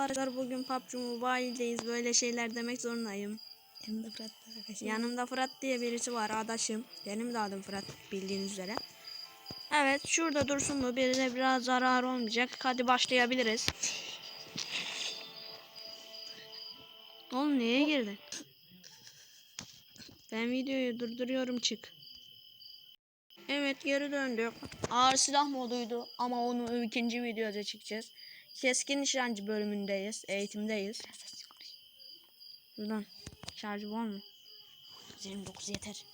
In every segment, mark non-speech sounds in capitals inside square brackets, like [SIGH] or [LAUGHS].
Arkadaşlar bugün PUBG Mobile'deyiz. Böyle şeyler demek zorundayım. Yanımda Fırat var arkadaşlar. Yanımda Fırat diye birisi var. Adaşım. Benim de adım Fırat bildiğiniz üzere. Evet şurada dursun bu. Birine biraz zarar olmayacak. Hadi başlayabiliriz. Oğlum neye girdin? Ben videoyu durduruyorum çık. Evet geri döndük. Ağır silah moduydu ama onu ikinci videoda çekeceğiz. Keskin nişancı bölümündeyiz. Eğitimdeyiz. Buradan. Şarjı var mı? 29 yeter.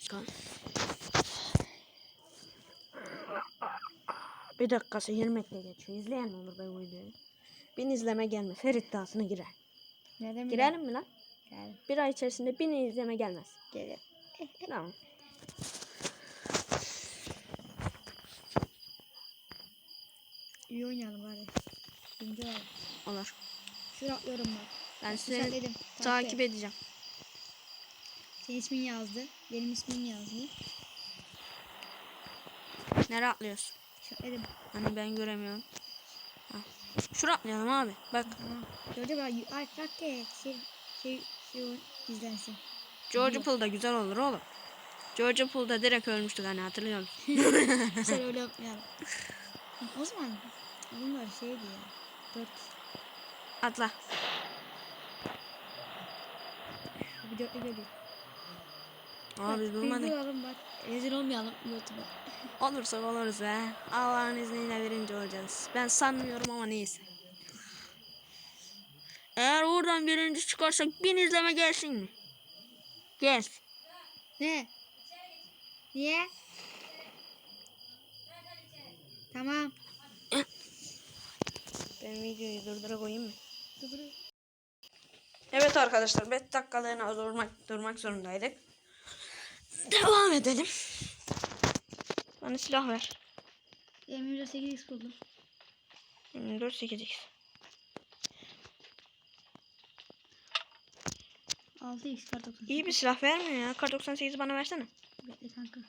Çıkalım. Bir dakikası 20 metre geçiyor. İzleyen olur be bu videoyu. Bin izleme gelmez. Her iddiasına girer. Nereden Girelim mi lan? Girelim. Bir ay içerisinde bin izleme gelmez. Girelim. Tamam. İyi oynayalım bari. Birinci olalım. Olur. Şuraya atlıyorum bak. Ben Bak, sizi işaretledim. takip edeceğim. Senin ismin yazdı. Benim ismim yazdı. Nereye atlıyorsun? İşaretledim. Hani ben göremiyorum. Ha. Şuraya atlayalım abi. Bak. Gördün mü? Ay bak de şey şey şey izlensin. George Pool da güzel olur oğlum. George Pool'da direkt ölmüştük hani hatırlıyor musun? [LAUGHS] Sen [LAUGHS] öyle yapmayalım. o zaman bunlar şeydi ya. Dört. Atla. Bir dörtlü geliyor. Abi durmadık. birinci olalım bak. Rezil olmayalım YouTube'a. [LAUGHS] Olursak oluruz be. Allah'ın izniyle birinci olacağız. Ben sanmıyorum ama neyse. Eğer oradan birinci çıkarsak bin izleme gelsin mi? Gelsin. Ne? Niye? Tamam. Ben videoyu durdura koyayım mı? Evet arkadaşlar 5 dakikalığına durmak, durmak zorundaydık. Devam edelim. Bana silah ver. Emre 8x buldum. 24 8x. 6x kar 98. İyi bir silah vermiyor ya. Kar 98 bana versene. Bekle kanka.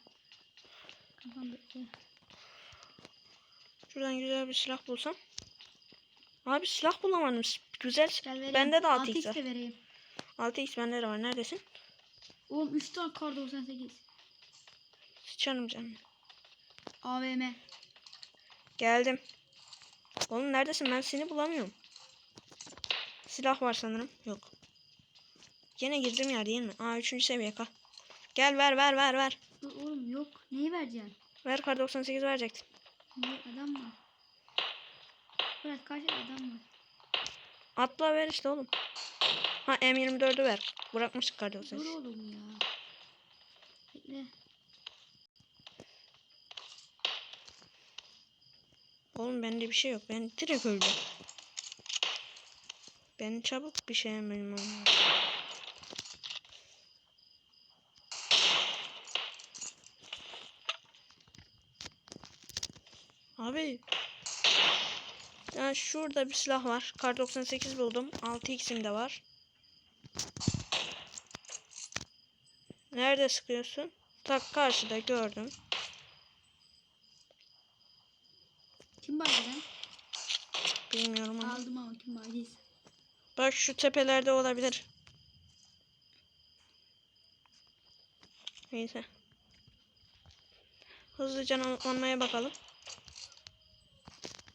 Kankam bekle. Şuradan güzel bir silah bulsam. Abi silah bulamadım. Güzel. Bende de 6x 6x var. de vereyim. 6x bende de var. Neredesin? Oğlum 3 tane kar 98. Sıçarım canım. AVM. Geldim. Oğlum neredesin? Ben seni bulamıyorum. Silah var sanırım. Yok. Yine girdim yer değil mi? Aa 3. seviye kal. Gel ver ver ver ver. Oğlum yok. Neyi vereceksin? Ver kar 98 verecektin. Ne adam var. Bırak kaç adam var. Atla ver işte oğlum. Ha M24'ü ver. Bırakmıştık kar Dur 98. oğlum ya. Bekle. Oğlum bende bir şey yok. Ben direkt öldüm. Ben çabuk bir şey yapmam lazım. Abi. Ya şurada bir silah var. Kar 98 buldum. 6x'im de var. Nerede sıkıyorsun? Tak karşıda gördüm. Kim bağırdı lan? Bilmiyorum ama. Aldım ama kim bağırdıysa. Bak şu tepelerde olabilir. Neyse. Hızlıca onmaya bakalım.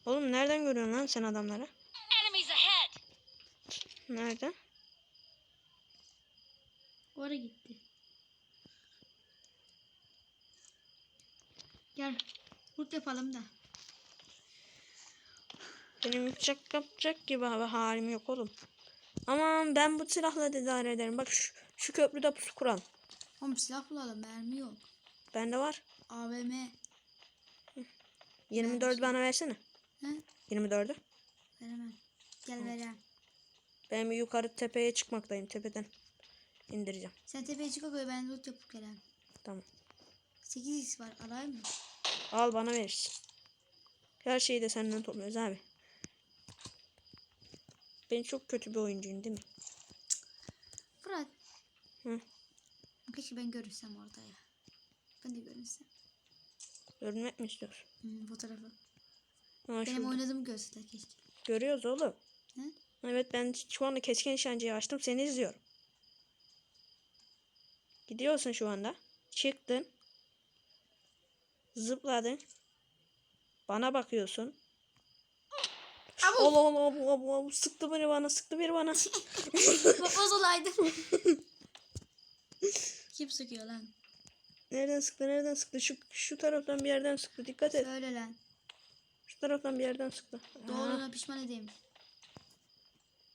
Oğlum nereden görüyorsun lan sen adamları? Nerede? Oraya gitti. Gel. Kurt yapalım da. Benim yapacak yapacak gibi ha- halim yok oğlum. Aman ben bu silahla da idare ederim. Bak şu, şu köprüde pusu kuralım. Oğlum silah bulalım. Mermi yok. Bende var. AVM. 24 bana versene. He? 24'ü. Veremem. Gel verem. Ben bir yukarı tepeye çıkmaktayım. Tepeden indireceğim. Sen tepeye çık koy ben loot yapıp gelen. Tamam. 8x var alayım mı? Al bana verirsin. Her şeyi de senden topluyoruz abi. Ben çok kötü bir oyuncuyum değil mi? Fırat. Hı. Keşke ben görürsem orada ya. Ben de görünsem. Görünmek mi istiyorsun? Hmm, fotoğrafı. Ha, Benim şurada. oynadığımı görsünler keşke. Görüyoruz oğlum. Ne? Evet ben şu anda keskin nişancıyı açtım. Seni izliyorum. Gidiyorsun şu anda. Çıktın. Zıpladın. Bana bakıyorsun. Abu. Ol ol ol ol. Sıktı biri bana sıktı biri bana. [LAUGHS] Papaz olaydım. Kim sıkıyor lan? nereden sıktı nereden sıktı? Şu, şu taraftan bir yerden sıktı. Dikkat et. Söyle lan. Şu taraftan bir yerden sıktı. Aa, Doğruna pişman edeyim.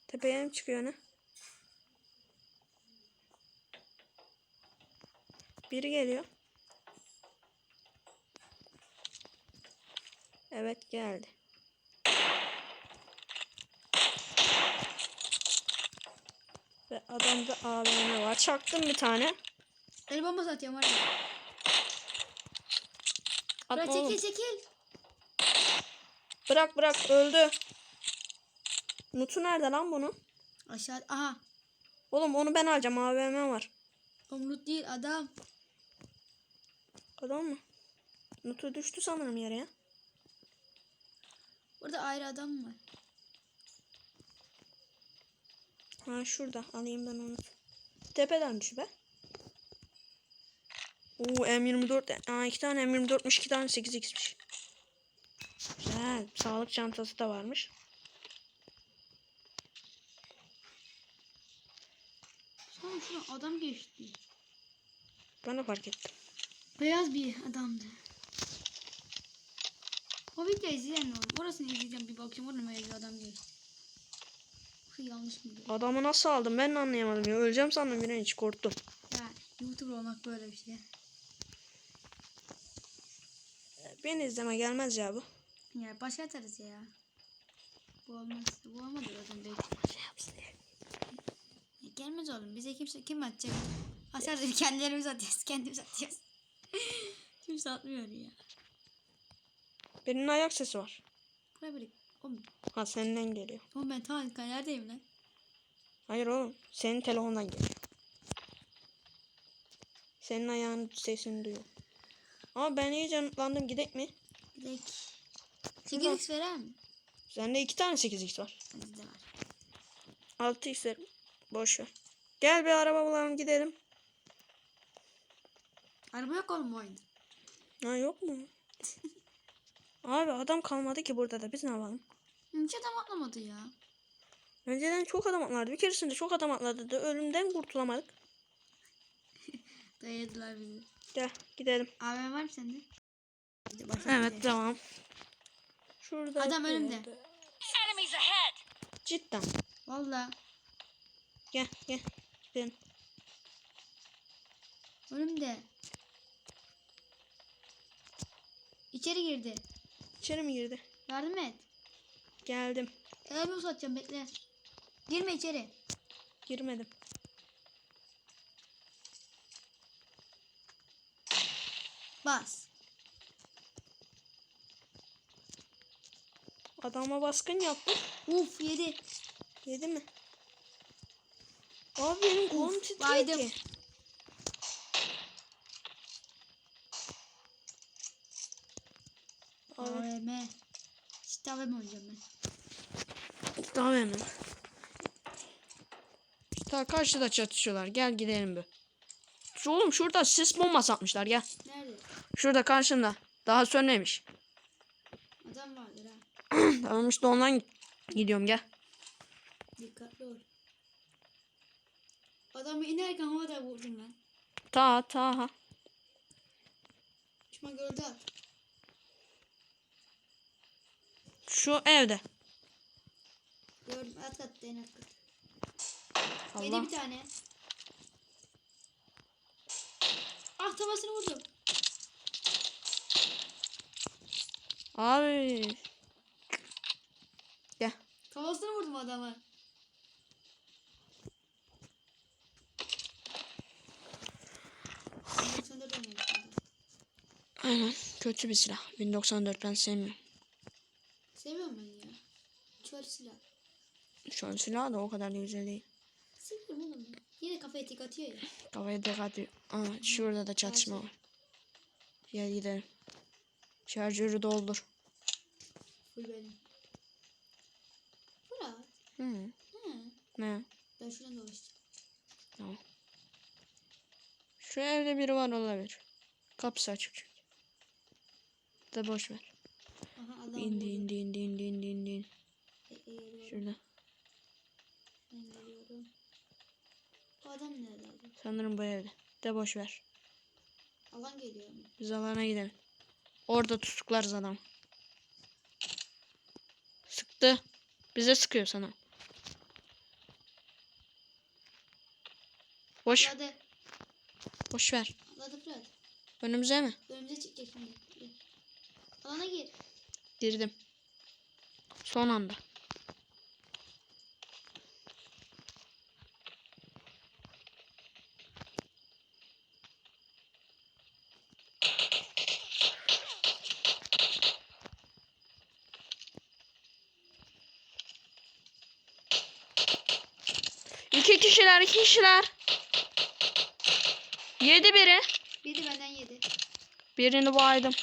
tepeye mi çıkıyor ne? Biri geliyor. Evet geldi. Ve adamda AVM var. Çaktım bir tane. El bombası atıyorum var ya. Atma Bırak oğlum. çekil çekil. Bırak bırak öldü. Nutu nerede lan bunun? Aşağı. Aha. Oğlum onu ben alacağım. AVM var. Umrut değil adam. Adam mı? Nutu düştü sanırım yere ya. Burada ayrı adam var. Ha şurada. Alayım ben onu. Tepedenmiş be. Oo M24. Aa iki tane M24'müş. iki tane 8x'miş. Güzel. Sağlık çantası da varmış. Sonra şuna adam geçti. Ben de fark ettim. Beyaz bir adamdı. O videoyu izleyen ne olur? Orasını izleyeceğim bir bakacağım. Orada beyaz bir adam geçti. Bu yanlış mıydı? Adamı nasıl aldım ben de anlayamadım ya. Öleceğim sandım bir an hiç korktum. Ya YouTuber olmak böyle bir şey. Beni izleme gelmez ya bu. Ya başa atarız ya. Bu olmaz. Bu olmadı zaten belki. Ya gelmez oğlum. Bize kimse kim atacak? Atarız kendilerimiz atıyoruz. Kendimiz atıyoruz. [LAUGHS] kimse atmıyor ya. Birinin ayak sesi var. Buraya böyle. Oğlum, Ha senden geliyor. oğlum ben tam neredeyim lan? Hayır oğlum. Senin telefondan geliyor. Senin ayağın sesini duyuyor. Ama ben iyice nutlandım. Gidek mi? De 8x verer mi? Sende iki tane 8x var. Bizde var. 6x ver. Boş ver. Gel bir araba bulalım gidelim. Araba yok oğlum bu oyunda. Ha yok mu? [LAUGHS] Abi adam kalmadı ki burada da biz ne yapalım? Hiç adam atlamadı ya. Önceden çok adam atlardı. Bir keresinde çok adam atladı da ölümden kurtulamadık. [LAUGHS] Dayadılar bizi. Gel gidelim. AVM var mı sende? Evet tamam. Şurada. Adam önümde. yerde. Enemies ahead! Cidden. Valla. Gel gel. Gidelim. Önümde. İçeri girdi. İçeri mi girdi? Yardım et. Geldim. Elimi uzatacağım bekle. Girme içeri. Girmedim. Bas. Adama baskın yaptık. Uf yedi. Yedi mi? Abi benim kolum titriyor ki. AVM. İşte AVM oynayacağım ben. tamam hemen. Daha karşıda çatışıyorlar. Gel gidelim bir. Şu oğlum şurada sis bombası atmışlar gel. Nerede? Şurada karşında. Daha sönmemiş. Tamam işte ondan gidiyorum gel. Dikkatli ol. Adamı inerken havada vurdum lan. Ta ta ha. Şuna gördü. Şu evde. Gördüm. At kattı en. Allah. Yedi bir tane. Ah tavasını vurdum. Abi. Gel. Kafasını vurdum dönmemişsin. Aynen. Kötü bir silah. 1094 ben sevmiyorum. Seviyorum ben ya. Çöl silah. An silah da o kadar da güzel değil. Seviyorum oğlum. Yine kafaya tek atıyor ya. Kafaya dikkat et. Aa, şurada da çatışma var. Gel gidelim. Şarjörü doldur. Full benim. Hı. Hı. Ne? Ben şuradan dolaşacağım. Tamam. Şu evde biri var olabilir. Kapısı açık çünkü. Da boş ver. Aha adam İndi indi indi indi indi indi. Bekle geliyorum. Şurada. Ben geliyorum. Bu adam nerede abi? Sanırım bu evde. De boş ver. Alan geliyor mu? Biz alana gidelim. Orada tutuklarız adam. Sıktı. Bize sıkıyor sana. Boş, Atladı. boş ver. Atladı Fırat. Önümüze mi? Önümüze çıkacak şimdi. Alana gir. Girdim. Son anda. İki kişiler, iki kişiler. Yedi biri. Biri benden yedi. Birini baydım.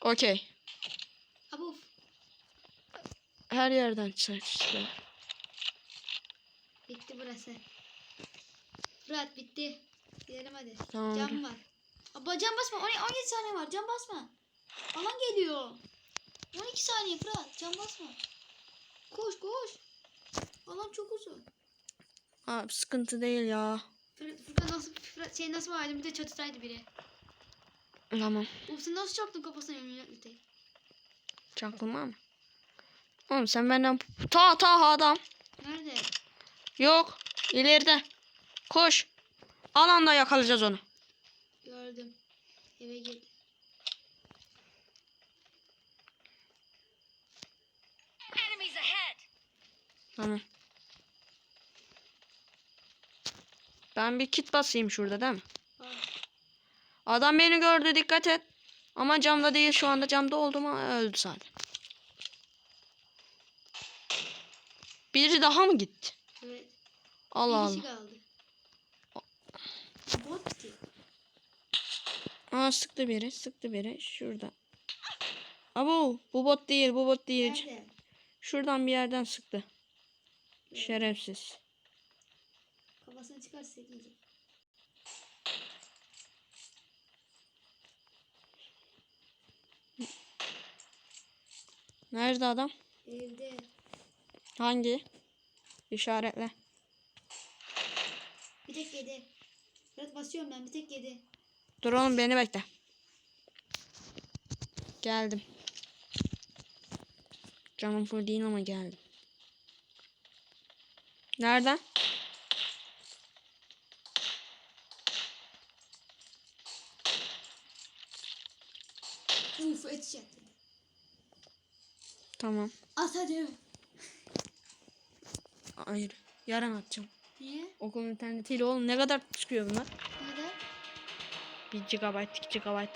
Okey. Abuf. Her yerden çekiştiler. Bitti burası. Fırat bitti. Gidelim hadi. Tamam. Cam var. Abla cam basma. 17 saniye var. Cam basma. Alan geliyor. 12 saniye Fırat. Cam basma. Koş koş. Alan çok uzun. Abi sıkıntı değil ya. Furkan nasıl şey nasıl vardı bir de çatıdaydı biri. Tamam. Oğlum sen nasıl çarptın kafasına önüne öte? Çaktırma mı? Oğlum sen benden ta ta adam. Nerede? Yok. ileride. Koş. Alanda yakalayacağız onu. Gördüm. Eve girdi. Tamam. Ben bir kit basayım şurada değil mi? Adam beni gördü dikkat et. Ama camda değil şu anda camda oldu mu öldü zaten. Biri daha mı gitti? Evet. Allah bir kişi Allah. kaldı. Bot ki. Aa sıktı biri sıktı biri şurada. Abo bu bot değil bu bot değil. Nerede? Şuradan bir yerden sıktı. Şerefsiz. Kafasını çıkarsa yiyecek. Nerede adam? Evde. Hangi? İşaretle. Bir tek yedi. Fırat basıyorum ben bir tek yedi. Dur oğlum beni bekle. Geldim. Canım full değil ama geldim. Nereden? Et çaktı. Tamam. At hadi. Hayır. Yarın atacağım. Niye? Okul internetiyle oğlum ne kadar çıkıyor bunlar? Neden? 1 GB, 2 GB.